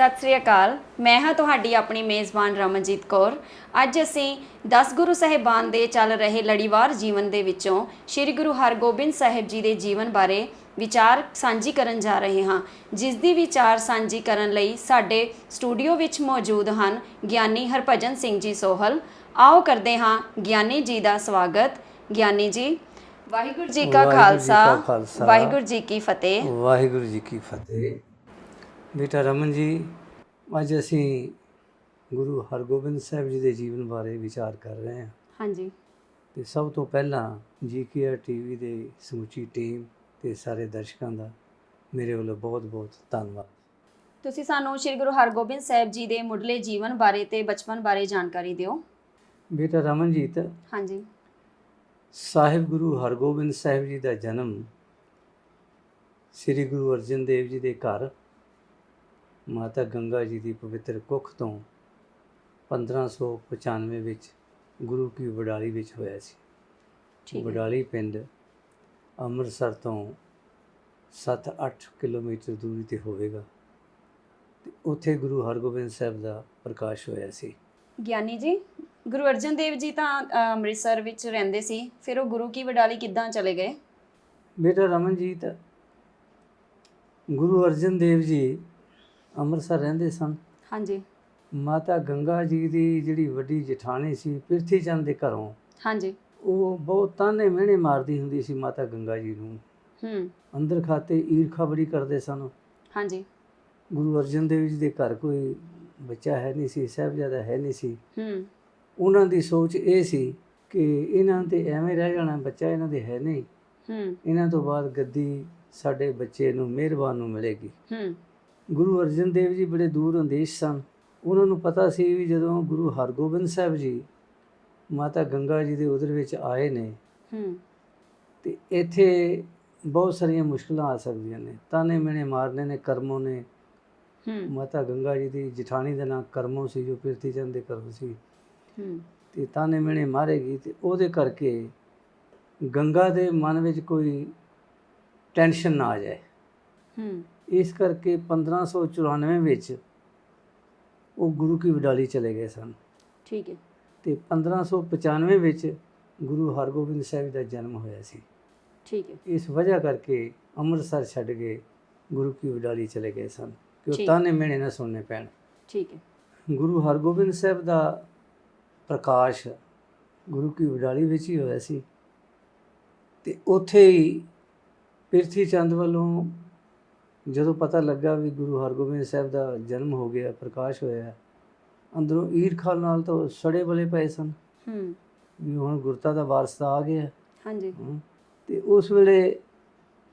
ਸਤਿ ਸ੍ਰੀ ਅਕਾਲ। ਮੈਂ ਹਾਂ ਤੁਹਾਡੀ ਆਪਣੀ ਮੇਜ਼ਬਾਨ ਰਮਨਜੀਤ ਕੌਰ। ਅੱਜ ਅਸੀਂ 10 ਗੁਰੂ ਸਾਹਿਬਾਨ ਦੇ ਚੱਲ ਰਹੇ ਲੜੀਵਾਰ ਜੀਵਨ ਦੇ ਵਿੱਚੋਂ ਸ੍ਰੀ ਗੁਰੂ ਹਰਗੋਬਿੰਦ ਸਾਹਿਬ ਜੀ ਦੇ ਜੀਵਨ ਬਾਰੇ ਵਿਚਾਰ ਸਾਂਝੀ ਕਰਨ ਜਾ ਰਹੇ ਹਾਂ ਜਿਸ ਦੀ ਵਿਚਾਰ ਸਾਂਝੀ ਕਰਨ ਲਈ ਸਾਡੇ ਸਟੂਡੀਓ ਵਿੱਚ ਮੌਜੂਦ ਹਨ ਗਿਆਨੀ ਹਰਭਜਨ ਸਿੰਘ ਜੀ ਸੋਹਲ। ਆਓ ਕਰਦੇ ਹਾਂ ਗਿਆਨੀ ਜੀ ਦਾ ਸਵਾਗਤ। ਗਿਆਨੀ ਜੀ ਵਾਹਿਗੁਰੂ ਜੀ ਕਾ ਖਾਲਸਾ। ਵਾਹਿਗੁਰੂ ਜੀ ਕੀ ਫਤਿਹ। ਵਾਹਿਗੁਰੂ ਜੀ ਕੀ ਫਤਿਹ। ਬੇਟਾ ਰਮਨ ਜੀ ਅੱਜ ਅਸੀਂ ਗੁਰੂ ਹਰਗੋਬਿੰਦ ਸਾਹਿਬ ਜੀ ਦੇ ਜੀਵਨ ਬਾਰੇ ਵਿਚਾਰ ਕਰ ਰਹੇ ਹਾਂ। ਹਾਂਜੀ। ਤੇ ਸਭ ਤੋਂ ਪਹਿਲਾਂ ਜੀਕੇਆਰ ਟੀਵੀ ਦੇ ਸਮੁੱਚੀ ਟੀਮ ਤੇ ਸਾਰੇ ਦਰਸ਼ਕਾਂ ਦਾ ਮੇਰੇ ਵੱਲੋਂ ਬਹੁਤ-ਬਹੁਤ ਧੰਨਵਾਦ। ਤੁਸੀਂ ਸਾਨੂੰ ਸ੍ਰੀ ਗੁਰੂ ਹਰਗੋਬਿੰਦ ਸਾਹਿਬ ਜੀ ਦੇ ਮੁੱਢਲੇ ਜੀਵਨ ਬਾਰੇ ਤੇ ਬਚਪਨ ਬਾਰੇ ਜਾਣਕਾਰੀ ਦਿਓ। ਬੇਟਾ ਰਮਨਜੀਤ ਹਾਂਜੀ। ਸਾਹਿਬ ਗੁਰੂ ਹਰਗੋਬਿੰਦ ਸਾਹਿਬ ਜੀ ਦਾ ਜਨਮ ਸ੍ਰੀ ਗੁਰੂ ਅਰਜਨ ਦੇਵ ਜੀ ਦੇ ਘਰ ਮਾਤਾ ਗੰਗਾ ਜੀ ਦੀ ਪਵਿੱਤਰ ਕੁੱਖ ਤੋਂ 1595 ਵਿੱਚ ਗੁਰੂ ਕੀ ਵਡਾਲੀ ਵਿੱਚ ਹੋਇਆ ਸੀ। ਵਡਾਲੀ ਪਿੰਡ ਅੰਮ੍ਰਿਤਸਰ ਤੋਂ 7-8 ਕਿਲੋਮੀਟਰ ਦੂਰੀ ਤੇ ਹੋਵੇਗਾ ਤੇ ਉੱਥੇ ਗੁਰੂ ਹਰਗੋਬਿੰਦ ਸਾਹਿਬ ਦਾ ਪ੍ਰਕਾਸ਼ ਹੋਇਆ ਸੀ। ਗਿਆਨੀ ਜੀ ਗੁਰੂ ਅਰਜਨ ਦੇਵ ਜੀ ਤਾਂ ਅੰਮ੍ਰਿਤਸਰ ਵਿੱਚ ਰਹਿੰਦੇ ਸੀ। ਫਿਰ ਉਹ ਗੁਰੂ ਕੀ ਵਡਾਲੀ ਕਿੱਦਾਂ ਚਲੇ ਗਏ? ਬੇਟਾ ਰਮਨਜੀਤ ਗੁਰੂ ਅਰਜਨ ਦੇਵ ਜੀ ਅੰਮ੍ਰਿਤਸਰ ਰਹਿੰਦੇ ਸਨ। ਹਾਂਜੀ। ਮਾਤਾ ਗੰਗਾ ਜੀ ਦੀ ਜਿਹੜੀ ਵੱਡੀ ਜਠਾਣੀ ਸੀ ਪ੍ਰਿਥੀ ਚੰਦ ਦੇ ਘਰੋਂ ਹਾਂਜੀ। ਉਹ ਬਹੁਤ ਤਾਨੇ ਮਿਹਣੇ ਮਾਰਦੀ ਹੁੰਦੀ ਸੀ ਮਾਤਾ ਗੰਗਾ ਜੀ ਨੂੰ। ਹੂੰ। ਅੰਦਰ ਖਾਤੇ ਈਰਖਾ ਬੜੀ ਕਰਦੇ ਸਨ। ਹਾਂਜੀ। ਗੁਰੂ ਅਰਜਨ ਦੇਵ ਜੀ ਦੇ ਘਰ ਕੋਈ ਬੱਚਾ ਹੈ ਨਹੀਂ ਸੀ ਸਾਹਿਬਜ਼ਾਦਾ ਹੈ ਨਹੀਂ ਸੀ। ਹੂੰ। ਉਹਨਾਂ ਦੀ ਸੋਚ ਇਹ ਸੀ ਕਿ ਇਹਨਾਂ ਤੇ ਐਵੇਂ ਰਹਿ ਜਾਣਾ ਬੱਚਾ ਇਹਨਾਂ ਦੇ ਹੈ ਨਹੀਂ। ਹੂੰ। ਇਹਨਾਂ ਤੋਂ ਬਾਅਦ ਗੱਦੀ ਸਾਡੇ ਬੱਚੇ ਨੂੰ ਮਿਹਰਬਾਨ ਨੂੰ ਮਿਲੇਗੀ। ਹੂੰ। ਗੁਰੂ ਅਰਜਨ ਦੇਵ ਜੀ ਬੜੇ ਦੂਰ ਅੰਦੇਸ਼ ਸਨ। ਉਹਨਾਂ ਨੂੰ ਪਤਾ ਸੀ ਵੀ ਜਦੋਂ ਗੁਰੂ ਹਰਗੋਬਿੰਦ ਸਾਹਿਬ ਜੀ ਮਾਤਾ ਗੰਗਾ ਜੀ ਦੇ ਉਦਰ ਵਿੱਚ ਆਏ ਨੇ ਹੂੰ। ਤੇ ਇੱਥੇ ਬਹੁਤ ਸਾਰੀਆਂ ਮੁਸ਼ਕਲਾਂ ਆ ਸਕਦੀਆਂ ਨੇ। ਤਾਨੇ ਮਿਹਣੇ ਮਾਰਨੇ ਨੇ ਕਰਮੋਂ ਨੇ। ਹੂੰ। ਮਾਤਾ ਗੰਗਾ ਜੀ ਦੀ ਜਠਾਣੀ ਦਾ ਨਾਂ ਕਰਮੋਂ ਸੀ ਜੋ ਪ੍ਰਿਥੀ ਚੰਦ ਦੇ ਘਰੋਂ ਸੀ। ਹੂੰ। ਤੇ ਤਾਨੇ ਮਿਹਣੇ ਮਾਰੇਗੀ ਤੇ ਉਹਦੇ ਕਰਕੇ ਗੰਗਾ ਦੇ ਮਨ ਵਿੱਚ ਕੋਈ ਟੈਨਸ਼ਨ ਨਾ ਆ ਜਾਏ। ਹੂੰ। ਇਸ ਕਰਕੇ 1594 ਵਿੱਚ ਉਹ ਗੁਰੂ ਕੀ ਵਡਾਲੀ ਚਲੇ ਗਏ ਸਨ। ਠੀਕ ਹੈ। ਤੇ 1595 ਵਿੱਚ ਗੁਰੂ ਹਰਗੋਬਿੰਦ ਸਾਹਿਬ ਦਾ ਜਨਮ ਹੋਇਆ ਸੀ। ਠੀਕ ਹੈ। ਇਸ ਵਜ੍ਹਾ ਕਰਕੇ ਅੰਮ੍ਰਿਤਸਰ ਛੱਡ ਕੇ ਗੁਰੂ ਕੀ ਵਡਾਲੀ ਚਲੇ ਗਏ ਸਨ। ਕਿ ਉਹ। ਤਾਨੇ ਮਿਹਣੇ ਨਾ ਸੁਣਨੇ ਪੈਣ। ਠੀਕ ਹੈ। ਗੁਰੂ ਹਰਗੋਬਿੰਦ ਸਾਹਿਬ ਦਾ ਪ੍ਰਕਾਸ਼ ਗੁਰੂ ਕੀ ਵਡਾਲੀ ਵਿੱਚ ਹੀ ਹੋਇਆ ਸੀ। ਤੇ ਉੱਥੇ ਹੀ ਪਿਰਥੀ ਚੰਦ ਵੱਲੋਂ ਜਦੋਂ ਪਤਾ ਲੱਗਾ ਵੀ ਗੁਰੂ ਹਰਗੋਬਿੰਦ ਸਾਹਿਬ ਦਾ ਜਨਮ ਹੋ ਗਿਆ ਪ੍ਰਕਾਸ਼ ਹੋਇਆ ਅੰਦਰੋਂ ਈਰਖਾ ਨਾਲ ਤਾਂ ਸੜੇ ਬਲੇ ਪਏ ਸਨ। ਹੂੰ। ਵੀ ਹੁਣ ਗੁਰਤਾ ਦਾ ਵਾਰਸ ਆ ਗਿਆ। ਹਾਂਜੀ। ਤੇ ਉਸ ਵੇਲੇ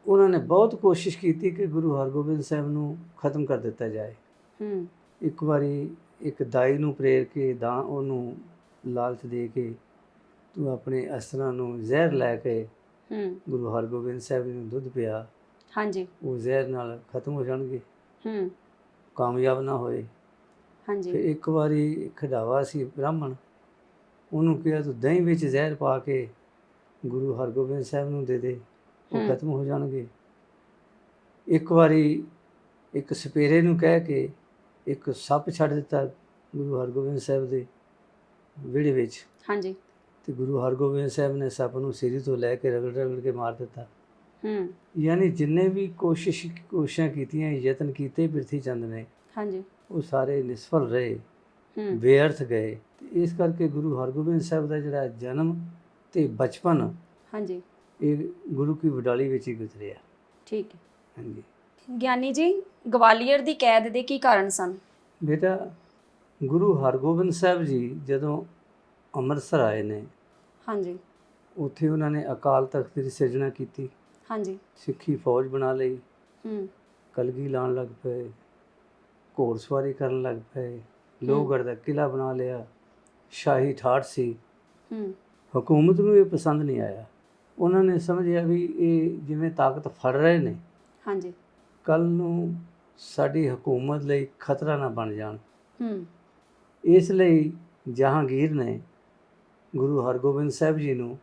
ਉਹਨਾਂ ਨੇ ਬਹੁਤ ਕੋਸ਼ਿਸ਼ ਕੀਤੀ ਕਿ ਗੁਰੂ ਹਰਗੋਬਿੰਦ ਸਾਹਿਬ ਨੂੰ ਖਤਮ ਕਰ ਦਿੱਤਾ ਜਾਏ। ਹੂੰ। ਇੱਕ ਵਾਰੀ ਇੱਕ ਦਾਈ ਨੂੰ ਪ੍ਰੇਰ ਕੇ ਦਾ ਉਹਨੂੰ ਲਾਲਚ ਦੇ ਕੇ ਤੂੰ ਆਪਣੇ ਅਸਰਾਂ ਨੂੰ ਜ਼ਹਿਰ ਲੈ ਕੇ ਹੂੰ। ਗੁਰੂ ਹਰਗੋਬਿੰਦ ਸਾਹਿਬ ਨੂੰ ਦੁੱਧ ਪਿਆ। ਹਾਂਜੀ। ਉਹ ਜ਼ਹਿਰ ਨਾਲ ਖਤਮ ਹੋ ਜਾਣਗੇ। ਹੂੰ। ਕਾਮਯਾਬ ਨਾ ਹੋਏ। ਫਿਰ ਹਾਂਜੀ ਇੱਕ ਵਾਰੀ ਖਡਾਵਾ ਸੀ ਬ੍ਰਾਹਮਣ ਉਹਨੂੰ ਕਿਹਾ ਤੂੰ ਦਹੀਂ ਵਿੱਚ ਜ਼ਹਿਰ ਪਾ ਕੇ ਗੁਰੂ ਹਰਗੋਬਿੰਦ ਸਾਹਿਬ ਨੂੰ ਦੇ ਦੇ ਉਹ ਹੂੰ। ਖਤਮ ਹੋ ਜਾਣਗੇ। ਇੱਕ ਵਾਰੀ ਇੱਕ ਸਪੇਰੇ ਨੂੰ ਕਹਿ ਕੇ ਇੱਕ ਸੱਪ ਛੱਡ ਦਿੱਤਾ ਗੁਰੂ ਹਰਗੋਬਿੰਦ ਸਾਹਿਬ ਦੇ ਵਿਹੜੇ ਵਿੱਚ। ਹਾਂਜੀ। ਤੇ ਗੁਰੂ ਹਰਗੋਬਿੰਦ ਸਾਹਿਬ ਨੇ ਸੱਪ ਨੂੰ ਸਿਰੀ ਤੋਂ ਲੈ ਕੇ ਰਗੜ ਰਗੜ ਕੇ ਮਾਰ ਦਿੱਤਾ। ਹੂੰ। ਯਾਨੀ ਜਿੰਨੇ ਵੀ ਕੋਸ਼ਿਸ਼ ਕੋਸ਼ਿਸ਼ਾਂ ਕੀਤੀਆਂ ਯਤਨ ਕੀਤੇ ਪ੍ਰਿਥੀ ਚੰਦ ਨੇ ਹਾਂਜੀ। ਉਹ ਸਾਰੇ ਨਿਸਫਲ ਰਹੇ ਹੂੰ। ਬੇਅਰਥ ਗਏ। ਇਸ ਕਰਕੇ ਗੁਰੂ ਹਰਗੋਬਿੰਦ ਸਾਹਿਬ ਦਾ ਜਿਹੜਾ ਜਨਮ ਤੇ ਬਚਪਨ ਹਾਂਜੀ। ਇਹ ਗੁਰੂ ਕੀ ਵਡਾਲੀ ਵਿੱਚ ਹੀ ਗੁਜ਼ਰਿਆ। ਠੀਕ ਹੈ। ਹਾਂਜੀ। ਗਿਆਨੀ ਜੀ ਗਵਾਲੀਅਰ ਦੀ ਕੈਦ ਦੇ ਕੀ ਕਾਰਨ ਸਨ? ਬੇਟਾ ਗੁਰੂ ਹਰਗੋਬਿੰਦ ਸਾਹਿਬ ਜੀ ਜਦੋਂ ਅੰਮ੍ਰਿਤਸਰ ਆਏ ਨੇ ਹਾਂਜੀ। ਉੱਥੇ ਉਹਨਾਂ ਨੇ ਅਕਾਲ ਤਖਤ ਦੀ ਸਿਰਜਣਾ ਕੀਤੀ। ਹਾਂਜੀ। ਸਿੱਖੀ ਫੌਜ ਬਣਾ ਲਈ। ਹੂੰ। ਕਲਗੀ ਲਾਉਣ ਲੱਗ ਪਏ। ਘੋੜਸਵਾਰੀ ਕਰਨ ਲੱਗ ਪਏ। ਲੋਹਗੜ੍ਹ ਦਾ ਕਿਲਾ ਬਣਾ ਲਿਆ। ਸ਼ਾਹੀ ਠਾਠ ਸੀ। ਹੂੰ। ਹਕੂਮਤ ਨੂੰ ਇਹ ਪਸੰਦ ਨਹੀਂ ਆਇਆ। ਉਹਨਾਂ ਨੇ ਸਮਝਿਆ ਵੀ ਇਹ ਜਿਵੇਂ ਤਾਕਤ ਫੜ ਰਹੇ ਨੇ। ਹਾਂਜੀ। ਕੱਲ ਨੂੰ ਸਾਡੀ ਹਕੂਮਤ ਲਈ ਖਤਰਾ ਨਾ ਬਣ ਜਾਣ। ਹੂੰ। ਇਸ ਲਈ ਜਹਾਂਗੀਰ ਨੇ ਗੁਰੂ ਹਰਗੋਬਿੰਦ ਸਾਹਿਬ ਜੀ ਨੂੰ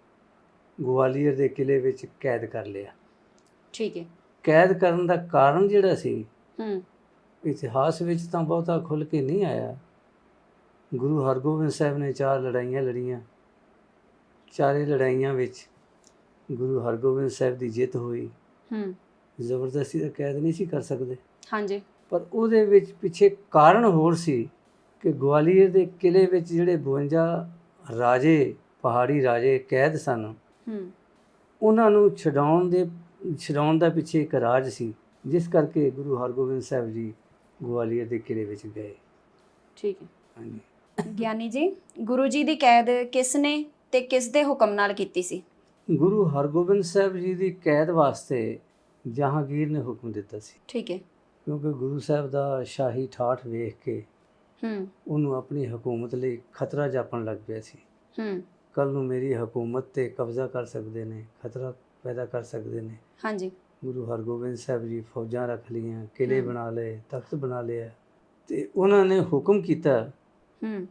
ਗਵਾਲੀਅਰ ਦੇ ਕਿਲੇ ਵਿੱਚ ਕੈਦ ਕਰ ਲਿਆ। ਠੀਕ ਹੈ। ਕੈਦ ਕਰਨ ਦਾ ਕਾਰਨ ਜਿਹੜਾ ਸੀ ਹੂੰ। ਇਤਿਹਾਸ ਵਿੱਚ ਤਾਂ ਬਹੁਤਾ ਖੁੱਲ ਕੇ ਨਹੀਂ ਆਇਆ। ਗੁਰੂ ਹਰਗੋਬਿੰਦ ਸਾਹਿਬ ਨੇ ਚਾਰ ਲੜਾਈਆਂ ਲੜੀਆਂ। ਚਾਰੇ ਲੜਾਈਆਂ ਵਿੱਚ ਗੁਰੂ ਹਰਗੋਬਿੰਦ ਸਾਹਿਬ ਦੀ ਜਿੱਤ ਹੋਈ। ਹੂੰ। ਜ਼ਬਰਦਸਤੀ ਦਾ ਕੈਦ ਨਹੀਂ ਸੀ ਕਰ ਸਕਦੇ। ਹਾਂਜੀ। ਪਰ ਉਹਦੇ ਵਿੱਚ ਪਿੱਛੇ ਕਾਰਨ ਹੋਰ ਸੀ ਕਿ ਗਵਾਲੀਅਰ ਦੇ ਕਿਲੇ ਵਿੱਚ ਜਿਹੜੇ 52 ਰਾਜੇ ਪਹਾੜੀ ਰਾਜੇ ਕੈਦ ਸਨ ਹੂੰ। ਉਹਨਾਂ ਨੂੰ ਛਡਾਉਣ ਦੇ ਛਡਾਉਣ ਦਾ ਪਿੱਛੇ ਇੱਕ ਰਾਜ ਸੀ ਜਿਸ ਕਰਕੇ ਗੁਰੂ ਹਰਗੋਬਿੰਦ ਸਾਹਿਬ ਜੀ ਗਵਾਲੀਅਰ ਦੇ ਕਿਲੇ ਵਿੱਚ ਗਏ। ਠੀਕ ਹੈ। ਹਾਂਜੀ। ਗਿਆਨੀ ਜੀ ਗੁਰੂ ਜੀ ਦੀ ਕੈਦ ਕਿਸ ਨੇ ਤੇ ਕਿਸ ਦੇ ਹੁਕਮ ਨਾਲ ਕੀਤੀ ਸੀ? ਗੁਰੂ ਹਰਗੋਬਿੰਦ ਸਾਹਿਬ ਜੀ ਦੀ ਕੈਦ ਵਾਸਤੇ ਜਹਾਂਗੀਰ ਨੇ ਹੁਕਮ ਦਿੱਤਾ ਸੀ। ਠੀਕ ਹੈ। ਕਿਉਂਕਿ ਗੁਰੂ ਸਾਹਿਬ ਦਾ ਸ਼ਾਹੀ ਠਾਠ ਵੇਖ ਕੇ ਹੂੰ। ਉਹਨੂੰ ਆਪਣੀ ਹਕੂਮਤ ਲਈ ਖਤਰਾ ਜਾਪਣ ਲੱਗ ਪਿਆ ਸੀ। ਹੂੰ। ਕੱਲ ਨੂੰ ਮੇਰੀ ਹਕੂਮਤ ਤੇ ਕਬਜ਼ਾ ਕਰ ਸਕਦੇ ਨੇ ਖਤਰਾ ਪੈਦਾ ਕਰ ਸਕਦੇ ਨੇ। ਹਾਂਜੀ। ਗੁਰੂ ਹਰਗੋਬਿੰਦ ਸਾਹਿਬ ਜੀ ਫੌਜਾਂ ਰੱਖ ਲਈਆਂ ਕਿਲੇ। ਬਣਾ ਲਏ ਤਖਤ ਬਣਾ ਲਿਆ। ਤੇ ਉਹਨਾਂ ਨੇ ਹੁਕਮ ਕੀਤਾ ਹੂੰ।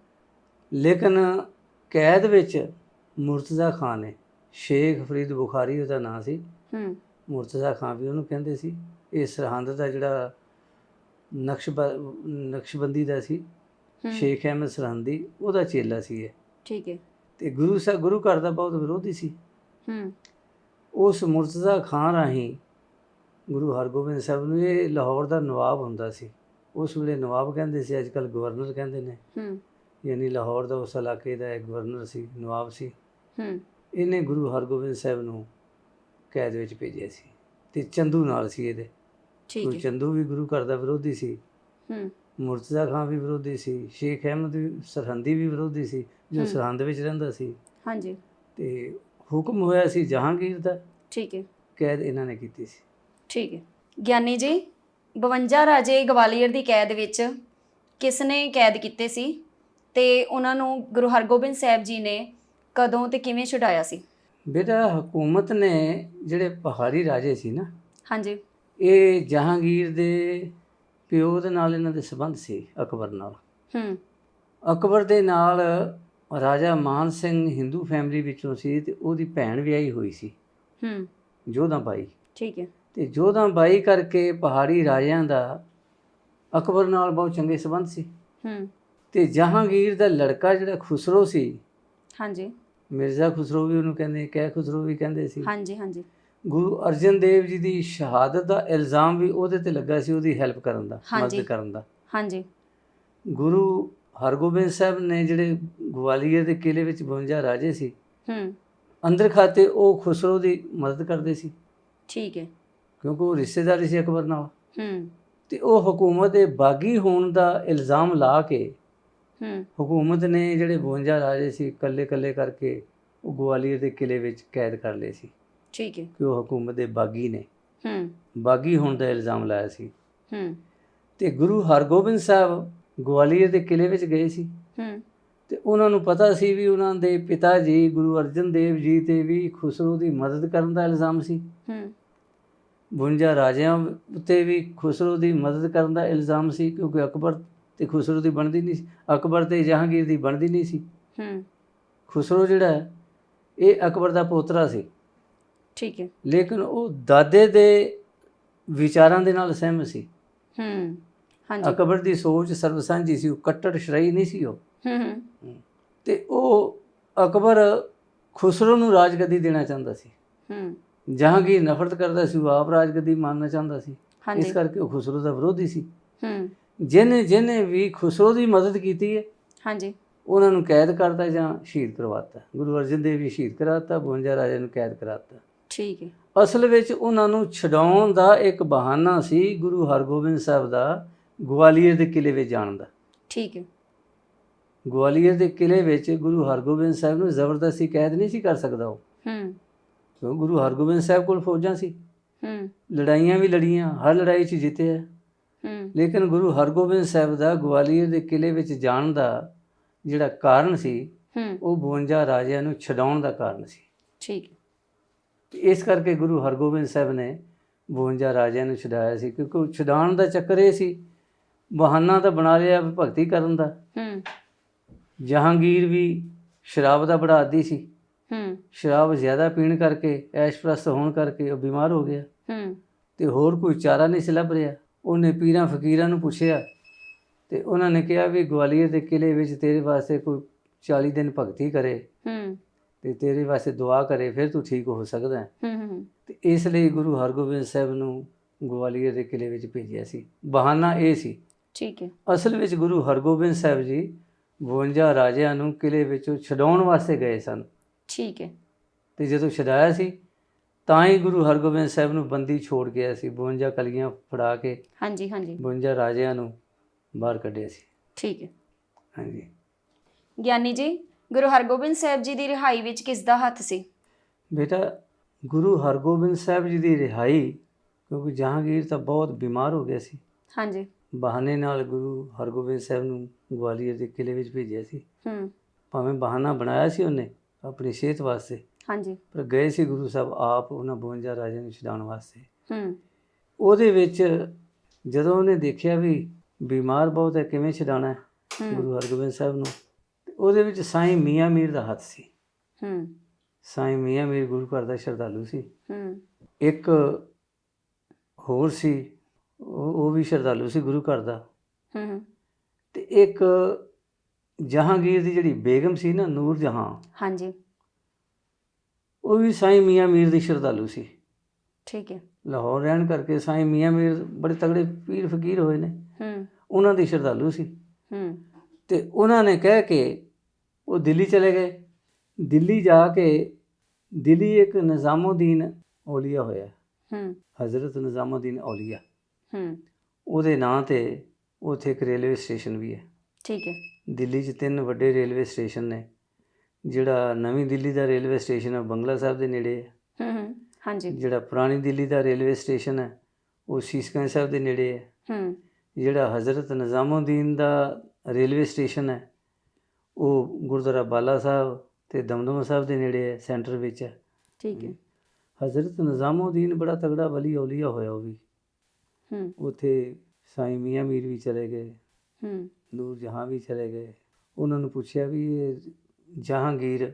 ਲੇਕਿਨ ਕੈਦ ਵਿੱਚ ਮੁਰਤਜ਼ਾ ਖਾਨ ਨੇ ਸ਼ੇਖ ਫਰੀਦ ਬੁਖਾਰੀ ਉਹਦਾ ਨਾਂ ਸੀ। ਹੂੰ। ਮੁਰਤਜ਼ਾ ਖਾਨ ਵੀ ਉਹਨੂੰ ਕਹਿੰਦੇ ਸੀ। ਇਹ ਸਰਹੰਦ ਦਾ ਜਿਹੜਾ ਨਕਸ਼ਬ ਨਕਸ਼ਬੰਦੀ ਦਾ ਸੀ। ਸ਼ੇਖ ਅਹਿਮਦ ਸਰਹੰਦੀ ਉਹਦਾ ਚੇਲਾ ਸੀ ਇਹ। ਠੀਕ ਹੈ। ਤੇ ਗੁਰੂ ਸਾਹਿਬ ਗੁਰੂ ਘਰ ਦਾ ਬਹੁਤ ਵਿਰੋਧੀ ਸੀ। ਹੂੰ। ਉਸ ਮੁਰਤਜ਼ਾ ਖਾਨ ਰਾਹੀਂ ਗੁਰੂ ਹਰਗੋਬਿੰਦ ਸਾਹਿਬ ਨੂੰ ਇਹ ਲਾਹੌਰ ਦਾ ਨਵਾਬ ਹੁੰਦਾ ਸੀ। ਉਸ ਵੇਲੇ ਨਵਾਬ ਕਹਿੰਦੇ ਸੀ ਅੱਜ ਕੱਲ ਗਵਰਨਰ ਕਹਿੰਦੇ ਨੇ। ਹੂੰ। ਯਾਨੀ ਲਾਹੌਰ ਦਾ ਉਸ ਇਲਾਕੇ ਦਾ ਇੱਕ ਗਵਰਨਰ ਸੀ ਨਵਾਬ ਸੀ। ਹੂੰ। ਇਹਨੇ ਗੁਰੂ ਹਰਗੋਬਿੰਦ ਸਾਹਿਬ ਨੂੰ ਕੈਦ ਵਿੱਚ ਭੇਜਿਆ ਸੀ ਤੇ ਚੰਦੂ ਨਾਲ ਸੀ ਇਹਦੇ। ਠੀਕ ਹੈ। ਚੰਦੂ ਵੀ ਗੁਰੂ ਘਰ ਦਾ ਵਿਰੋਧੀ ਸੀ। ਹੂੰ। ਮੁਰਤਜ਼ਾ ਖਾਨ ਵੀ ਵਿਰੋਧੀ ਸੀ ਸ਼ੇਖ ਅਹਿਮਦ ਵੀ ਸਰਹੰਦੀ ਵੀ ਵਿਰੋਧੀ ਸੀ। ਜੋ। ਸਰਹੰਦ ਵਿੱਚ ਰਹਿੰਦਾ ਸੀ। ਹਾਂਜੀ। ਤੇ ਹੁਕਮ ਹੋਇਆ ਸੀ ਜਹਾਂਗੀਰ ਦਾ। ਠੀਕ ਹੈ। ਕੈਦ ਇਹਨਾਂ ਨੇ ਕੀਤੀ ਸੀ। ਠੀਕ ਹੈ। ਗਿਆਨੀ ਜੀ 52 ਰਾਜੇ ਗਵਾਲੀਅਰ ਦੀ ਕੈਦ ਵਿੱਚ ਕਿਸ ਨੇ ਕੈਦ ਕੀਤੇ ਸੀ? ਤੇ ਉਹਨਾਂ ਨੂੰ ਗੁਰੂ ਹਰਗੋਬਿੰਦ ਸਾਹਿਬ ਜੀ ਨੇ ਕਦੋਂ ਤੇ ਕਿਵੇਂ ਛੁਡਾਇਆ ਸੀ? ਬੇਟਾ ਹਕੂਮਤ ਨੇ ਜਿਹੜੇ ਪਹਾੜੀ ਰਾਜੇ ਸੀ ਨਾ ਹਾਂਜੀ। ਇਹ ਜਹਾਂਗੀਰ ਦੇ ਪਿਓ ਦੇ ਨਾਲ ਇਹਨਾਂ ਦੇ ਸੰਬੰਧ ਸੀ ਅਕਬਰ ਨਾਲ। ਹੂੰ। ਅਕਬਰ ਦੇ ਨਾਲ ਰਾਜਾ ਮਾਨ ਸਿੰਘ ਹਿੰਦੂ ਫੈਮਿਲੀ ਵਿੱਚੋਂ ਸੀ ਤੇ ਉਹਦੀ ਭੈਣ ਵਿਆਹੀ ਹੋਈ ਸੀ। ਹੂੰ। ਜੋਧਾ ਬਾਈ। ਠੀਕ ਹੈ। ਤੇ ਜੋਧਾ ਬਾਈ ਕਰਕੇ ਪਹਾੜੀ ਰਾਜਿਆਂ ਦਾ ਅਕਬਰ ਨਾਲ ਬਹੁਤ ਚੰਗੇ ਸੰਬੰਧ ਸੀ। ਹੂੰ। ਤੇ ਜਹਾਂਗੀਰ ਦਾ ਲੜਕਾ ਜਿਹੜਾ ਖੁਸਰੋ ਸੀ ਹਾਂਜੀ। ਮਿਰਜ਼ਾ ਖੁਸਰੋ ਵੀ ਉਹਨੂੰ ਕਹਿੰਦੇ ਕਹਿ ਖੁਸਰੋ ਵੀ ਕਹਿੰਦੇ ਸੀ। ਹਾਂਜੀ ਹਾਂਜੀ। ਗੁਰੂ ਅਰਜਨ ਦੇਵ ਜੀ ਦੀ ਸ਼ਹਾਦਤ ਦਾ ਇਲਜ਼ਾਮ ਵੀ ਉਹਦੇ ਤੇ ਲੱਗਾ ਸੀ ਉਹਦੀ ਹੈਲਪ ਕਰਨ ਦਾ। ਮਦਦ ਕਰਨ ਦਾ। ਹਾਂਜੀ। ਗੁਰੂ ਹਰਗੋਬਿੰਦ ਸਾਹਿਬ ਨੇ ਜਿਹੜੇ ਗਵਾਲੀਅਰ ਦੇ ਕਿਲੇ ਵਿੱਚ 52 ਰਾਜੇ ਸੀ ਹੂੰ। ਅੰਦਰ ਖਾਤੇ ਉਹ ਖੁਸਰੋ ਦੀ ਮਦਦ ਕਰਦੇ ਸੀ। ਠੀਕ ਹੈ। ਕਿਉਂਕਿ ਉਹ ਰਿਸ਼ਤੇਦਾਰੀ ਸੀ ਅਕਬਰ ਨਾਲ। ਹੂੰ। ਤੇ ਉਹ ਹਕੂਮਤ ਦੇ ਬਾਗੀ ਹੋਣ ਦਾ ਇਲਜ਼ਾਮ ਲਾ ਕੇ ਹੂੰ। ਹਕੂਮਤ ਨੇ ਜਿਹੜੇ 52 ਰਾਜੇ ਸੀ ਇਕੱਲੇ ਇਕੱਲੇ ਕਰਕੇ ਉਹ ਗਵਾਲੀਅਰ ਦੇ ਕਿਲੇ ਵਿੱਚ ਕੈਦ ਕਰ ਲਏ ਸੀ। ਠੀਕ ਹੈ। ਕਿ ਉਹ ਹਕੂਮਤ ਦੇ ਬਾਗੀ ਨੇ। ਹੂੰ। ਬਾਗੀ ਹੋਣ ਦਾ ਇਲਜ਼ਾਮ ਲਾਇਆ ਸੀ। ਹੂੰ। ਤੇ ਗੁਰੂ ਹਰਗੋਬਿੰਦ ਸਾਹਿਬ ਗਵਾਲੀਅਰ ਦੇ ਕਿਲੇ ਵਿੱਚ ਗਏ ਸੀ। ਹੂੰ। ਤੇ ਉਹਨਾਂ ਨੂੰ ਪਤਾ ਸੀ ਵੀ ਉਹਨਾਂ ਦੇ ਪਿਤਾ ਜੀ ਗੁਰੂ ਅਰਜਨ ਦੇਵ ਜੀ ਤੇ ਵੀ ਖੁਸਰੋ ਦੀ ਮਦਦ ਕਰਨ ਦਾ ਇਲਜ਼ਾਮ ਸੀ। ਹੂੰ। 52 ਰਾਜਿਆਂ ਉੱਤੇ ਵੀ ਖੁਸਰੋ ਦੀ ਮਦਦ ਕਰਨ ਦਾ ਇਲਜ਼ਾਮ ਸੀ ਕਿਉਂਕਿ ਅਕਬਰ ਤੇ ਖੁਸਰੋ ਦੀ ਬਣਦੀ ਨਹੀਂ ਸੀ। ਅਕਬਰ ਤੇ ਜਹਾਂਗੀਰ ਦੀ ਬਣਦੀ ਨਹੀਂ ਸੀ। ਹੂੰ। ਖੁਸਰੋ ਜਿਹੜਾ ਇਹ ਅਕਬਰ ਦਾ ਪੋਤਰਾ ਸੀ। ਠੀਕ ਹੈ। ਲੇਕਿਨ ਉਹ ਦਾਦੇ ਦੇ ਵਿਚਾਰਾਂ ਦੇ ਨਾਲ ਸਹਿਮਤ ਸੀ। ਹੂੰ। ਹਾਂਜੀ। ਅਕਬਰ ਦੀ ਸੋਚ ਸਰਬਸੰਜੀ ਸੀ ਉਹ ਕੱਟੜ ਸ਼ਰਾਈ ਨਹੀਂ ਸੀ ਉਹ। ਹੂੰ ਤੇ ਉਹ ਅਕਬਰ ਖੁਸਰੋ ਨੂੰ ਰਾਜਗੱਦੀ ਦੇਣਾ ਚਾਹੁੰਦਾ ਸੀ। ਹੂੰ। ਜਹਾਂਗੀਰ ਨਫ਼ਰਤ ਕਰਦਾ ਸੀ ਉਹ ਆਪ ਰਾਜਗੱਦੀ ਮਾਨਣਾ ਚਾਹੁੰਦਾ ਸੀ। ਇਸ ਕਰਕੇ ਉਹ ਖੁਸਰੋ ਦਾ ਵਿਰੋਧੀ ਸੀ। ਹੂੰ। ਜਿਹਨੇ ਜਿਹਨੇ ਵੀ ਖੁਸਰੋ ਦੀ ਮਦਦ ਕੀਤੀ ਹੈ ਹਾਂਜੀ। ਉਹਨਾਂ ਨੂੰ ਕੈਦ ਕਰਤਾ ਜਾਂ ਸ਼ਹੀਦ ਕਰਵਾਤਾ। ਗੁਰੂ ਅਰਜਨ ਦੇਵ ਜੀ ਸ਼ਹੀਦ ਕਰਾਤਾ 52 ਰਾਜਿਆਂ ਨੂੰ ਕੈਦ ਕਰਾਤਾ। ਠੀਕ ਹੈ। ਅਸਲ ਵਿੱਚ ਉਹਨਾਂ ਨੂੰ ਛਡਾਉਣ ਦਾ ਇੱਕ ਬਹਾਨਾ ਸੀ ਗੁਰੂ ਹਰਗੋਬਿੰਦ ਸਾਹਿਬ ਦਾ ਗਵਾਲੀਅਰ ਦੇ ਕਿਲੇ ਵਿੱਚ ਜਾਣ ਦਾ। ਠੀਕ ਹੈ। ਗਵਾਲੀਅਰ ਦੇ ਕਿਲੇ ਵਿੱਚ ਗੁਰੂ ਹਰਗੋਬਿੰਦ ਸਾਹਿਬ ਨੂੰ ਜ਼ਬਰਦਸਤੀ ਕੈਦ ਨਹੀਂ ਸੀ ਕਰ ਸਕਦਾ ਉਹ। ਹੂੰ। ਕਿਉਂ? ਗੁਰੂ ਹਰਗੋਬਿੰਦ ਸਾਹਿਬ ਕੋਲ ਫੌਜਾਂ ਸੀ। ਹੂੰ। ਲੜਾਈਆਂ ਵੀ ਲੜੀਆਂ ਹਰ ਲੜਾਈ 'ਚ ਜਿੱਤਿਆ ਹੂੰ। ਲੇਕਿਨ ਗੁਰੂ ਹਰਗੋਬਿੰਦ ਸਾਹਿਬ ਦਾ ਗਵਾਲੀਅਰ ਦੇ ਕਿਲੇ ਵਿੱਚ ਜਾਣ ਦਾ ਜਿਹੜਾ ਕਾਰਨ ਸੀ ਹੂੰ। ਉਹ 52 ਰਾਜਿਆਂ ਨੂੰ ਛਡਾਉਣ ਦਾ ਕਾਰਨ ਸੀ। ਠੀਕ ਇਸ ਕਰਕੇ ਗੁਰੂ ਹਰਗੋਬਿੰਦ ਸਾਹਿਬ ਨੇ 52 ਰਾਜਿਆਂ ਨੂੰ ਛਡਾਇਆ ਸੀ ਕਿਉਂਕਿ ਛਡਾਉਣ ਦਾ ਚੱਕਰ ਇਹ ਸੀ ਬਹਾਨਾ ਤਾਂ ਬਣਾ ਲਿਆ ਵੀ ਭਗਤੀ ਕਰਨ ਦਾ। ਹੂੰ। ਜਹਾਂਗੀਰ ਵੀ ਸ਼ਰਾਬ ਦਾ ਬੜਾ ਆਦੀ ਸੀ। ਹੂੰ। ਸ਼ਰਾਬ ਜ਼ਿਆਦਾ ਪੀਣ ਕਰਕੇ ਐਸ਼ਪ੍ਰਸਤ ਹੋਣ ਕਰਕੇ ਉਹ ਬਿਮਾਰ ਹੋ ਗਿਆ। ਹੂੰ। ਤੇ ਹੋਰ ਕੋਈ ਚਾਰਾ ਨਹੀਂ ਸੀ ਲੱਭ ਰਿਹਾ। ਉਹਨੇ ਪੀਰਾਂ ਫਕੀਰਾਂ ਨੂੰ ਪੁੱਛਿਆ ਤੇ ਉਹਨਾਂ ਨੇ ਕਿਹਾ ਵੀ ਗਵਾਲੀਅਰ ਦੇ ਕਿਲੇ ਵਿੱਚ ਤੇਰੇ ਵਾਸਤੇ ਕੋਈ 40 ਦਿਨ ਭਗਤੀ ਕਰੇ। ਹੂੰ। ਤੇ ਤੇਰੇ ਵਾਸਤੇ ਦੁਆ ਕਰੇ ਫਿਰ ਤੂੰ ਠੀਕ ਹੋ ਸਕਦਾ ਹੈ। ਹੂੰ ਹੂੰ ਤੇ ਇਸ ਲਈ ਗੁਰੂ ਹਰਗੋਬਿੰਦ ਸਾਹਿਬ ਨੂੰ ਗਵਾਲੀਅਰ ਦੇ ਕਿਲੇ ਵਿੱਚ ਭੇਜਿਆ ਸੀ। ਬਹਾਨਾ ਇਹ ਸੀ ਠੀਕ ਹੈ। ਅਸਲ ਵਿੱਚ ਗੁਰੂ ਹਰਗੋਬਿੰਦ ਸਾਹਿਬ ਜੀ 52 ਰਾਜਿਆਂ ਨੂੰ ਕਿਲੇ ਵਿੱਚੋਂ ਛਡਾਉਣ ਵਾਸਤੇ ਗਏ ਸਨ। ਠੀਕ ਹੈ। ਤੇ ਜਦੋਂ ਛਡਾਇਆ ਸੀ ਤਾਂ ਹੀ ਗੁਰੂ ਹਰਗੋਬਿੰਦ ਸਾਹਿਬ ਨੂੰ ਬੰਦੀ ਛੋੜ ਗਿਆ ਸੀ 52 ਕਲੀਆਂ ਫੜਾ ਕੇ ਹਾਂਜੀ ਹਾਂਜੀ। 52 ਰਾਜਿਆਂ ਨੂੰ ਬਾਹਰ ਕੱਢਿਆ ਸੀ। ਠੀਕ ਹੈ। ਹਾਂਜੀ। ਗਿਆਨੀ ਜੀ ਗੁਰੂ ਹਰਗੋਬਿੰਦ ਸਾਹਿਬ ਜੀ ਦੀ ਰਿਹਾਈ ਵਿੱਚ ਕਿਸ ਦਾ ਹੱਥ ਸੀ? ਬੇਟਾ ਗੁਰੂ ਹਰਗੋਬਿੰਦ ਸਾਹਿਬ ਜੀ ਦੀ ਰਿਹਾਈ ਕਿਉਂਕਿ ਜਹਾਂਗੀਰ ਤਾਂ ਬਹੁਤ ਬਿਮਾਰ ਹੋ ਗਿਆ ਸੀ। ਹਾਂਜੀ। ਬਹਾਨੇ ਨਾਲ ਗੁਰੂ ਹਰਗੋਬਿੰਦ ਸਾਹਿਬ ਨੂੰ ਗਵਾਲੀਅਰ ਦੇ ਕਿਲੇ ਵਿੱਚ ਭੇਜਿਆ ਸੀ। ਹੂੰ। ਭਾਵੇਂ ਬਹਾਨਾ ਬਣਾਇਆ ਸੀ ਉਹਨੇ ਆਪਣੀ ਸਿਹਤ ਵਾਸਤੇ ਹਾਂਜੀ। ਪਰ ਗਏ ਸੀ ਗੁਰੂ ਸਾਹਿਬ ਆਪ ਉਹਨਾਂ 52 ਰਾਜਿਆਂ ਨੂੰ ਛਡਾਉਣ ਵਾਸਤੇ। ਹੂੰ। ਉਹਦੇ ਵਿੱਚ ਜਦੋਂ ਉਹਨੇ ਦੇਖਿਆ ਵੀ ਬਿਮਾਰ ਬਹੁਤ ਹੈ ਕਿਵੇਂ ਛਡਾਣਾ ਹੈ ਹੂੰ। ਗੁਰੂ ਹਰਗੋਬਿੰਦ ਸਾਹਿਬ ਨੂੰ ਉਹਦੇ ਵਿੱਚ ਸਾਈਂ ਮੀਆਂ ਮੀਰ ਦਾ ਹੱਥ ਸੀ। ਹੂੰ। ਸਾਈਂ ਮੀਆਂ ਮੀਰ ਗੁਰੂ ਘਰ ਦਾ ਸ਼ਰਧਾਲੂ ਸੀ। ਹੂੰ। ਇੱਕ ਹੋਰ ਸੀ ਉਹ ਵੀ ਸ਼ਰਧਾਲੂ ਸੀ ਗੁਰੂ ਘਰ ਦਾ। ਹੂੰ। ਤੇ ਇੱਕ ਜਹਾਂਗੀਰ ਦੀ ਜਿਹੜੀ ਬੇਗਮ ਸੀ ਨਾ ਨੂਰ ਜਹਾਂ ਹਾਂਜੀ। ਉਹ ਵੀ ਸਾਈਂ ਮੀਆਂ ਮੀਰ ਦੀ ਸ਼ਰਧਾਲੂ ਸੀ। ਠੀਕ ਹੈ। ਲਾਹੌਰ ਰਹਿਣ ਕਰਕੇ ਸਾਈਂ ਮੀਆਂ ਮੀਰ ਬੜੇ ਤਗੜੇ ਪੀਰ ਫਕੀਰ ਹੋਏ ਨੇ। ਹੂੰ। ਉਹਨਾਂ ਦੀ ਸ਼ਰਧਾਲੂ ਸੀ। ਹੂੰ। ਤੇ ਉਹਨਾਂ ਨੇ ਕਹਿ ਕੇ ਉਹ ਦਿੱਲੀ ਚਲੇ ਗਏ। ਦਿੱਲੀ ਜਾ ਕੇ ਦਿੱਲੀ ਇੱਕ ਨਿਜ਼ਾਮੁਦੀਨ ਔਲੀਆ ਹੋਇਆ। ਹੂੰ। ਹਜ਼ਰਤ ਨਿਜ਼ਾਮੁਦੀਨ ਔਲੀਆ। ਹੂੰ। ਉਹਦੇ ਨਾਂ ਤੇ ਉੱਥੇ ਇੱਕ ਰੇਲਵੇ ਸਟੇਸ਼ਨ ਵੀ ਹੈ। ਠੀਕ ਹੈ। ਦਿੱਲੀ 'ਚ ਤਿੰਨ ਵੱਡੇ ਰੇਲਵੇ ਸਟੇਸ਼ਨ ਨੇ ਜਿਹੜਾ ਨਵੀਂ ਦਿੱਲੀ ਦਾ ਰੇਲਵੇ ਸਟੇਸ਼ਨ ਹੈ ਬੰਗਲਾ ਸਾਹਿਬ ਦੇ ਨੇੜੇ ਹੈ। ਹੂੰ ਹੂੰ। ਹਾਂਜੀ। ਜਿਹੜਾ ਪੁਰਾਣੀ ਦਿੱਲੀ ਦਾ ਰੇਲਵੇ ਸਟੇਸ਼ਨ ਹੈ ਉਹ ਸੀਸਗੰਜ ਸਾਹਿਬ ਦੇ ਨੇੜੇ ਹੈ। ਹੂੰ। ਜਿਹੜਾ ਹਜ਼ਰਤ ਨਿਜ਼ਾਮੁਦੀਨ ਦਾ ਰੇਲਵੇ ਸਟੇਸ਼ਨ ਹੈ ਉਹ ਗੁਰਦੁਆਰਾ ਬਾਲਾ ਸਾਹਿਬ ਤੇ ਦਮਦਮਾ ਸਾਹਿਬ ਦੇ ਨੇੜੇ ਹੈ ਸੈਂਟਰ ਵਿੱਚ ਹੈ। ਠੀਕ ਹੈ। ਹਜ਼ਰਤ ਨਿਜ਼ਾਮੁਦੀਨ ਬੜਾ ਤਗੜਾ ਵਲੀ ਔਲੀਆ ਹੋਇਆ ਉਹ ਵੀ। ਹੂੰ। ਉੱਥੇ ਸਾਈਂ ਮੀਆਂ ਮੀਰ ਵੀ ਚਲੇ ਗਏ। ਹੂੰ। ਨੂਰ ਜਹਾਂ ਵੀ ਚਲੇ ਗਏ। ਉਹਨਾਂ ਨੂੰ ਪੁੱਛਿਆ ਵੀ ਇਹ ਜਹਾਂਗੀਰ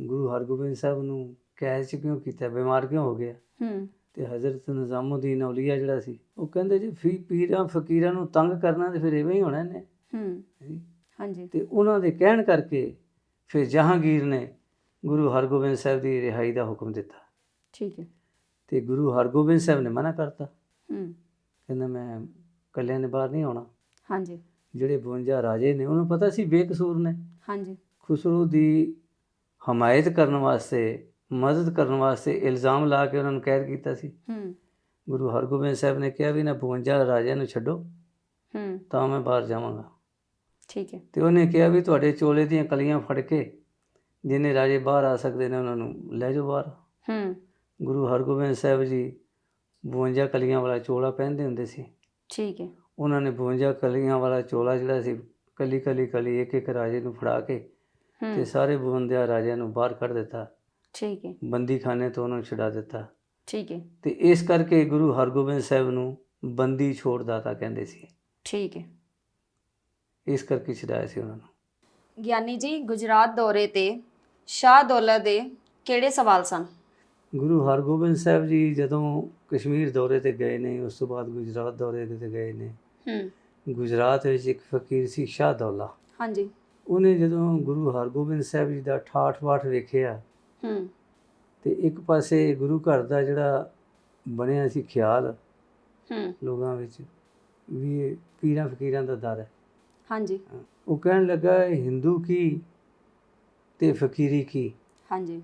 ਗੁਰੂ ਹਰਗੋਬਿੰਦ ਸਾਹਿਬ ਨੂੰ ਕੈਦ ਚ ਕਿਉਂ ਕੀਤਾ? ਬਿਮਾਰ ਕਿਉਂ ਹੋ ਗਿਆ? ਹੂੰ। ਤੇ ਹਜ਼ਰਤ ਨਿਜ਼ਾਮੁਦੀਨ ਔਲੀਆ ਜਿਹੜਾ ਸੀ ਉਹ ਕਹਿੰਦੇ ਜੀ ਫੀ ਪੀਰਾਂ ਫਕੀਰਾਂ ਨੂੰ ਤੰਗ ਕਰਨਾ ਤੇ ਫਿਰ ਐਵੇਂ ਹੀ ਹੋਣਾ ਨੇ ਹੂੰ? ਹਾਂਜੀ। ਤੇ ਉਹਨਾਂ ਦੇ ਕਹਿਣ ਕਰਕੇ ਫਿਰ ਜਹਾਂਗੀਰ ਨੇ ਗੁਰੂ ਹਰਗੋਬਿੰਦ ਸਾਹਿਬ ਦੀ ਰਿਹਾਈ ਦਾ ਹੁਕਮ ਦਿੱਤਾ। ਠੀਕ ਹੈ। ਤੇ ਗੁਰੂ ਹਰਗੋਬਿੰਦ ਸਾਹਿਬ ਨੇ ਮਨਾ ਕਰਤਾ। ਹੂੰ। ਕਹਿੰਦਾ ਮੈਂ ਇਕੱਲਿਆਂ ਨੇ ਬਾਹਰ ਨਹੀਂ ਆਉਣਾ। ਹਾਂਜੀ। ਜਿਹੜੇ 52 ਰਾਜੇ ਨੇ ਉਹਨੂੰ ਪਤਾ ਸੀ ਬੇਕਸੂਰ ਨੇ? ਹਾਂਜੀ। ਖੁਸਰੋ ਦੀ ਹਮਾਇਤ ਕਰਨ ਵਾਸਤੇ ਮਦਦ ਕਰਨ ਵਾਸਤੇ ਇਲਜ਼ਾਮ ਲਾ ਕੇ ਉਹਨਾਂ ਨੂੰ ਕੈਦ ਕੀਤਾ ਸੀ। ਹੂੰ। ਗੁਰੂ ਹਰਗੋਬਿੰਦ ਸਾਹਿਬ ਨੇ ਕਿਹਾ ਵੀ ਨਾ 52 ਰਾਜਿਆਂ ਨੂੰ ਛੱਡੋ ਹੂੰ। ਤਾਂ ਮੈਂ ਬਾਹਰ ਜਾਵਾਂਗਾ। ਠੀਕ ਹੈ। ਤੇ ਉਹਨੇ ਕਿਹਾ ਵੀ ਤੁਹਾਡੇ ਚੋਲੇ ਦੀਆਂ ਕਲੀਆਂ ਫੜ ਕੇ ਜਿੰਨੇ ਰਾਜੇ ਬਾਹਰ ਆ ਸਕਦੇ ਨੇ ਉਹਨਾਂ ਨੂੰ ਲੈ ਜਾਓ ਬਾਹਰ। ਹੂੰ। ਗੁਰੂ ਹਰਗੋਬਿੰਦ ਸਾਹਿਬ ਜੀ 52 ਕਲੀਆਂ ਵਾਲਾ ਚੋਲਾ ਪਹਿਨਦੇ ਹੁੰਦੇ ਸੀ। ਠੀਕ ਹੈ। ਉਹਨਾਂ ਨੇ 52 ਕਲੀਆਂ ਵਾਲਾ ਚੋਲਾ ਜਿਹੜਾ ਸੀ ਕਲੀ ਕਲੀ ਕਲੀ ਇੱਕ ਇੱਕ ਰਾਜੇ ਨੂੰ ਫੜਾ ਕੇ ਤੇ ਸਾਰੇ 52 ਰਾਜਿਆਂ ਨੂੰ ਬਾਹਰ ਕੱਢ ਦਿੱਤਾ। ਠੀਕ ਹੈ। ਬੰਦੀ ਖਾਨੇ ਤੋਂ ਉਹਨਾਂ ਨੂੰ ਛੁਡਾ ਦਿੱਤਾ। ਠੀਕ ਹੈ। ਤੇ ਇਸ ਕਰਕੇ ਗੁਰੂ ਹਰਗੋਬਿੰਦ ਸਾਹਿਬ ਨੂੰ ਬੰਦੀ ਛੋੜ ਦਾਤਾ ਕਹਿੰਦੇ ਸੀ। ਠੀਕ ਹੈ। ਇਸ ਕਰਕੇ ਛਡਾਇਆ ਸੀ ਉਹਨਾਂ ਨੂੰ। ਗਿਆਨੀ ਜੀ ਗੁਜਰਾਤ ਦੌਰੇ ਤੇ ਸ਼ਾਹ ਦੌਲਤ ਦੇ ਕਿਹੜੇ ਸਵਾਲ ਸਨ? ਗੁਰੂ ਹਰਗੋਬਿੰਦ ਸਾਹਿਬ ਜੀ ਜਦੋਂ ਕਸ਼ਮੀਰ ਦੌਰੇ ਤੇ ਗਏ ਨੇ ਉਸ ਤੋਂ ਬਾਅਦ ਗੁਜਰਾਤ ਦੌਰੇ ਤੇ ਗਏ ਨੇ। ਹੂੰ। ਗੁਜਰਾਤ ਵਿੱਚ ਇੱਕ ਫਕੀਰ ਸੀ ਸ਼ਾਹ ਦੌਲਾ। ਹਾਂਜੀ। ਉਹਨੇ ਜਦੋਂ ਗੁਰੂ ਹਰਗੋਬਿੰਦ ਸਾਹਿਬ ਜੀ ਦਾ ਠਾਠ ਬਾਠ ਵੇਖਿਆ ਹੂੰ। ਤੇ ਇੱਕ ਪਾਸੇ ਗੁਰੂ ਘਰ ਦਾ ਜਿਹੜਾ ਬਣਿਆ ਸੀ ਖਿਆਲ ਹੂੰ। ਲੋਕਾਂ ਵਿੱਚ ਵੀ ਇਹ ਪੀਰਾਂ ਫਕੀਰਾਂ ਦਾ ਦਰ ਹੈ। ਹਾਂਜੀ। ਉਹ ਕਹਿਣ ਲੱਗਾ ਹਿੰਦੂ ਕੀ ਤੇ ਫਕੀਰੀ ਕੀ? ਹਾਂਜੀ।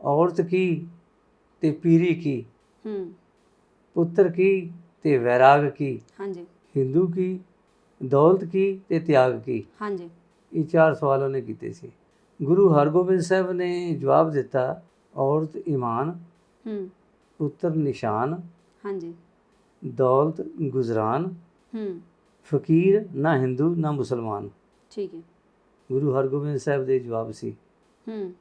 ਔਰਤ ਕੀ ਤੇ ਪੀਰੀ ਕੀ? ਹੂੰ। ਪੁੱਤਰ ਕੀ ਤੇ ਵੈਰਾਗ ਕੀ? ਹਾਂਜੀ। ਹਿੰਦੂ ਕੀ ਦੌਲਤ ਕੀ ਤੇ ਤਿਆਗ ਕੀ? ਹਾਂਜੀ। ਇਹ ਚਾਰ ਸਵਾਲ ਉਹਨੇ ਕੀਤੇ ਸੀ। ਗੁਰੂ ਹਰਗੋਬਿੰਦ ਸਾਹਿਬ ਨੇ ਜਵਾਬ ਦਿੱਤਾ ਔਰਤ ਈਮਾਨ ਹੂੰ। ਪੁੱਤਰ ਨਿਸ਼ਾਨ ਹਾਂਜੀ। ਦੌਲਤ ਗੁਜ਼ਰਾਨ ਹੂੰ। ਫਕੀਰ ਨਾ ਹਿੰਦੂ ਨਾ ਮੁਸਲਮਾਨ। ਠੀਕ ਹੈ। ਗੁਰੂ ਹਰਗੋਬਿੰਦ ਸਾਹਿਬ ਦੇ ਜਵਾਬ ਸੀ। ਹੂੰ।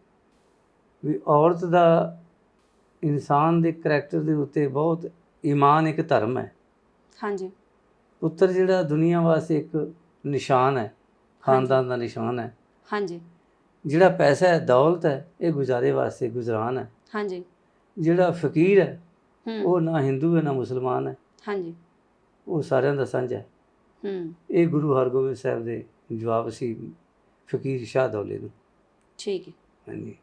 ਵੀ ਔਰਤ ਦਾ ਇਨਸਾਨ ਦੇ ਕਰੈਕਟਰ ਦੇ ਉੱਤੇ ਬਹੁਤ ਈਮਾਨ ਇੱਕ ਧਰਮ ਹੈ। ਹਾਂਜੀ। ਪੁੱਤਰ ਜਿਹੜਾ ਦੁਨੀਆ ਵਾਸਤੇ ਇੱਕ ਨਿਸ਼ਾਨ ਹੈ ਖਾਨਦਾਨ ਦਾ ਨਿਸ਼ਾਨ ਹੈ। ਹਾਂਜੀ। ਜਿਹੜਾ ਪੈਸਾ ਹੈ ਦੌਲਤ ਹੈ ਇਹ ਗੁਜ਼ਾਰੇ ਵਾਸਤੇ ਗੁਜ਼ਰਾਨ ਹੈ। ਹਾਂਜੀ। ਜਿਹੜਾ ਫਕੀਰ ਹੈ। ਉਹ ਨਾ ਹਿੰਦੂ ਹੈ ਨਾ ਮੁਸਲਮਾਨ ਹੈ। ਹਾਂਜੀ। ਉਹ ਸਾਰਿਆਂ ਦਾ ਸਾਂਝਾ ਹੈ। ਹੂੰ। ਇਹ ਗੁਰੂ ਹਰਗੋਬਿੰਦ ਸਾਹਿਬ ਦੇ ਜਵਾਬ ਸੀ ਫਕੀਰ ਸ਼ਾਹ ਦੌਲੇ ਨੂੰ। ਠੀਕ ਹੈ। ਹਾਂਜੀ।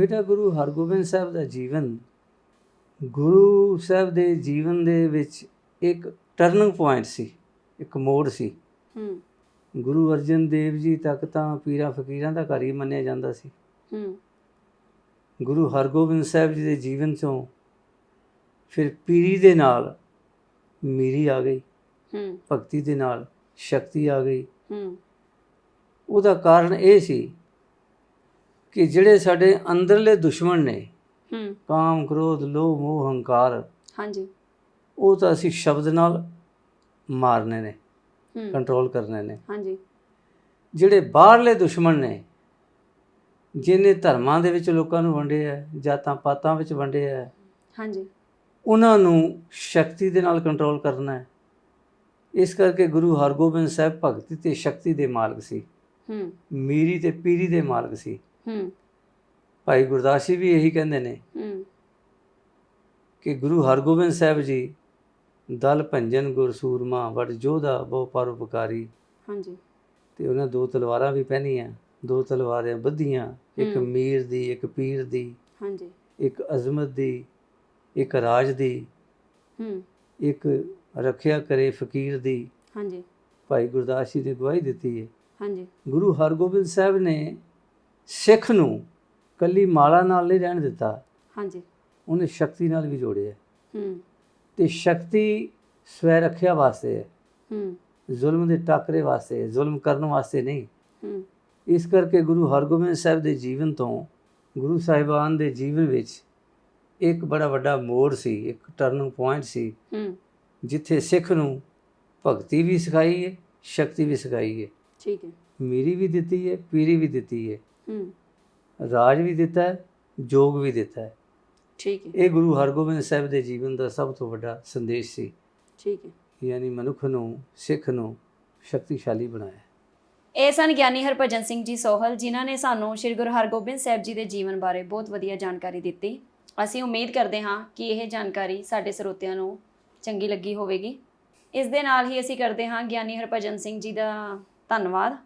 ਬੇਟਾ ਗੁਰੂ ਹਰਗੋਬਿੰਦ ਸਾਹਿਬ ਦਾ ਜੀਵਨ ਗੁਰੂ ਸਾਹਿਬ ਦੇ ਜੀਵਨ ਦੇ ਵਿੱਚ ਇੱਕ ਟਰਨਿੰਗ ਪੁਆਇੰਟ ਸੀ ਇੱਕ ਮੋੜ ਸੀ। ਹੂੰ। ਗੁਰੂ ਅਰਜਨ ਦੇਵ ਜੀ ਤੱਕ ਤਾਂ ਪੀਰਾਂ ਫਕੀਰਾਂ ਦਾ ਘਰ ਹੀ ਮੰਨਿਆ ਜਾਂਦਾ ਸੀ। ਹੂੰ। ਗੁਰੂ ਹਰਗੋਬਿੰਦ ਸਾਹਿਬ ਜੀ ਦੇ ਜੀਵਨ ਚੋਂ ਫਿਰ ਪੀਰੀ ਦੇ ਨਾਲ ਮੀਰੀ ਆ ਗਈ। ਹੂੰ। ਭਗਤੀ ਦੇ ਨਾਲ ਸ਼ਕਤੀ ਆ ਗਈ। ਹੂੰ। ਉਹਦਾ ਕਾਰਨ ਇਹ ਸੀ ਕਿ ਜਿਹੜੇ ਸਾਡੇ ਅੰਦਰਲੇ ਦੁਸ਼ਮਣ ਨੇ ਹੂੰ। ਕਾਮ ਕ੍ਰੋਧ ਲੋਭ ਮੋਹ ਹੰਕਾਰ ਹਾਂਜੀ। ਉਹ ਤਾਂ ਅਸੀਂ ਸ਼ਬਦ ਨਾਲ ਮਾਰਨੇ ਨੇ ਹੂੰ। ਕੰਟਰੋਲ ਕਰਨੇ ਨੇ। ਹਾਂਜੀ। ਜਿਹੜੇ ਬਾਹਰਲੇ ਦੁਸ਼ਮਣ ਨੇ ਜਿਹਨੇ ਧਰਮਾਂ ਦੇ ਵਿੱਚ ਲੋਕਾਂ ਨੂੰ ਵੰਡਿਆ ਹੈ, ਜਾਤਾਂ ਪਾਤਾਂ ਵਿੱਚ ਵੰਡਿਆ ਹਾਂਜੀ। ਉਹਨਾਂ ਨੂੰ ਸ਼ਕਤੀ ਦੇ ਨਾਲ ਕੰਟਰੋਲ ਕਰਨਾ ਹੈ। ਇਸ ਕਰਕੇ ਗੁਰੂ ਹਰਗੋਬਿੰਦ ਸਾਹਿਬ ਭਗਤੀ ਤੇ ਸ਼ਕਤੀ ਦੇ ਮਾਲਕ ਸੀ। ਹੂੰ। ਮੀਰੀ ਤੇ ਪੀਰੀ ਦੇ ਮਾਲਕ ਸੀ। ਹੂੰ। ਭਾਈ ਗੁਰਦਾਸ ਜੀ ਵੀ ਇਹੀ ਕਹਿੰਦੇ ਨੇ ਹੂੰ। ਕਿ ਗੁਰੂ ਹਰਗੋਬਿੰਦ ਸਾਹਿਬ ਜੀ ਦਲ ਭੰਜਨ ਗੁਰ ਸੂਰਮਾ ਵਡ ਜੋਧਾ ਬਹੁ ਪਰਉਪਕਾਰੀ ਹਾਂਜੀ। ਤੇ ਉਹਨਾਂ ਦੋ ਤਲਵਾਰਾਂ ਵੀ ਪਹਿਨੀਆਂ ਦੋ ਤਲਵਾਰਾਂ ਬੱਧੀਆਂ ਇੱਕ। ਮੀਰ ਦੀ ਇੱਕ ਪੀਰ ਦੀ ਹਾਂਜੀ। ਇੱਕ ਅਜ਼ਮਤ ਦੀ ਇੱਕ ਰਾਜ ਦੀ ਹੂੰ। ਇੱਕ ਰੱਖਿਆ ਕਰੇ ਫਕੀਰ ਦੀ। ਹਾਂਜੀ। ਭਾਈ ਗੁਰਦਾਸ ਜੀ ਨੇ ਗਵਾਹੀ ਦਿੱਤੀ ਹੈ ਹਾਂਜੀ। ਗੁਰੂ ਹਰਗੋਬਿੰਦ ਸਾਹਿਬ ਨੇ ਸਿੱਖ ਨੂੰ ਕੱਲੀ ਮਾਲਾ ਨਾਲ ਨਹੀਂ ਰਹਿਣ ਦਿੱਤਾ ਹਾਂਜੀ। ਉਹਨੇ ਸ਼ਕਤੀ ਨਾਲ ਵੀ ਜੋੜਿਆ। ਹੂੰ। ਤੇ ਸ਼ਕਤੀ ਸਵੈ ਰੱਖਿਆ ਵਾਸਤੇ ਹੈ। ਹੂੰ। ਜ਼ੁਲਮ ਦੇ ਟਾਕਰੇ ਵਾਸਤੇ ਹੈ, ਜ਼ੁਲਮ ਕਰਨ ਵਾਸਤੇ ਨਹੀਂ। ਹੂੰ। ਇਸ ਕਰਕੇ ਗੁਰੂ ਹਰਗੋਬਿੰਦ ਸਾਹਿਬ ਦੇ ਜੀਵਨ ਤੋਂ ਗੁਰੂ ਸਾਹਿਬਾਨ ਦੇ ਜੀਵਨ ਵਿੱਚ ਇੱਕ ਬੜਾ ਵੱਡਾ ਮੋੜ ਸੀ ਇੱਕ ਟਰਨਿੰਗ ਪੁਆਇੰਟ ਸੀ। ਹੂੰ। ਜਿੱਥੇ ਸਿੱਖ ਨੂੰ ਭਗਤੀ ਵੀ ਸਿਖਾਈ ਹੈ ਸ਼ਕਤੀ ਵੀ ਸਿਖਾਈ ਹੈ। ਠੀਕ ਹੈ। ਮੀਰੀ ਵੀ ਦਿੱਤੀ ਹੈ ਪੀਰੀ ਵੀ ਦਿੱਤੀ ਹੈ। ਹੂੰ। ਰਾਜ ਵੀ ਦਿੱਤਾ ਹੈ ਜੋਗ ਵੀ ਦਿੱਤਾ ਹੈ। ਠੀਕ ਹੈ। ਇਹ ਗੁਰੂ ਹਰਗੋਬਿੰਦ ਸਾਹਿਬ ਦੇ ਜੀਵਨ ਦਾ ਸਭ ਤੋਂ ਵੱਡਾ ਸੰਦੇਸ਼ ਸੀ। ਠੀਕ ਹੈ। ਯਾਨੀ ਮਨੁੱਖ ਨੂੰ ਸਿੱਖ ਨੂੰ ਸ਼ਕਤੀਸ਼ਾਲੀ ਬਣਾਇਆ। ਇਹ ਸਨ ਗਿਆਨੀ ਹਰਭਜਨ ਸਿੰਘ ਜੀ ਸੋਹਲ ਜਿਨ੍ਹਾਂ ਨੇ ਸਾਨੂੰ ਸ੍ਰੀ ਗੁਰੂ ਹਰਗੋਬਿੰਦ ਸਾਹਿਬ ਜੀ ਦੇ ਜੀਵਨ ਬਾਰੇ ਬਹੁਤ ਵਧੀਆ ਜਾਣਕਾਰੀ ਦਿੱਤੀ। ਅਸੀਂ ਉਮੀਦ ਕਰਦੇ ਹਾਂ ਕਿ ਇਹ ਜਾਣਕਾਰੀ ਸਾਡੇ ਸਰੋਤਿਆਂ ਨੂੰ ਚੰਗੀ ਲੱਗੀ ਹੋਵੇਗੀ। ਇਸ ਦੇ ਨਾਲ ਹੀ ਅਸੀਂ ਕਰਦੇ ਹਾਂ ਗਿਆਨੀ ਹਰਭਜਨ ਸਿੰਘ ਜੀ ਦਾ ਧੰਨਵਾਦ।